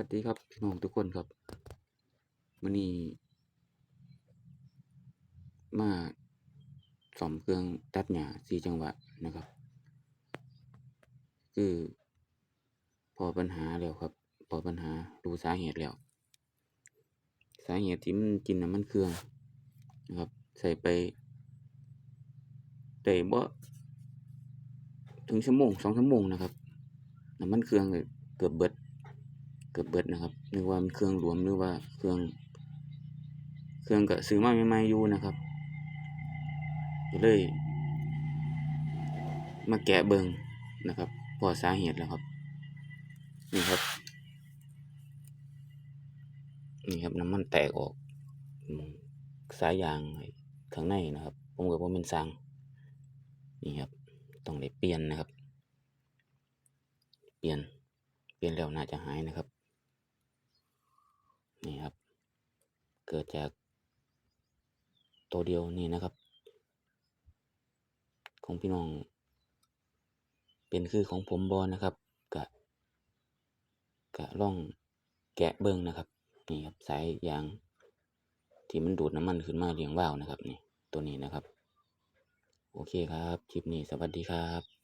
วัสดีครับพี่น้องทุกคนครับมื้อนี้ มาซ่อมเครื่องตัดหญ้า4จังหวะนะครับ คือพอปัญหาแล้วครับ พอปัญหารู้สาเหตุแล้ว สาเหตุที่มันกินน้ำมันเครื่องนะครับ ใส่ไปได้บ่ถึงชั่วโมง2ชั่วโมงนะครับน้ำมันเครื่องเกือบเบิด เกือบเบิดนะครับนึกว่ามันเครื่องรวมหรือว่าเครื่อง เครื่องก็ซื้อมาใหม่ๆอยู่นะครับเลย มาแกะเบิงนะครับพอสาเหตุแล้วครับ นี่ครับ นี่ครับน้ำมันแตกออก สายยางข้างในนะครับ ผมก็บ่แม่นช่างนี่ครับ ต้องได้เปลี่ยนนะครับ เปลี่ยน เปลี่ยนแล้วน่าจะหายนะครับ นี่ครับ เกิดจากตัวเดียวนี่นะครับ ของพี่น้อง เป็นคือของผมบ่นะครับก็ก็ลองแกะเบิ่งนะครับ นี่ครับสายยาง ที่มันดูดน้ำมันขึ้นมาเลี้ยงว่าวนะครับ นี่ตัวนี้นะครับ โอเคครับ คลิปนี้สวัสดีครับ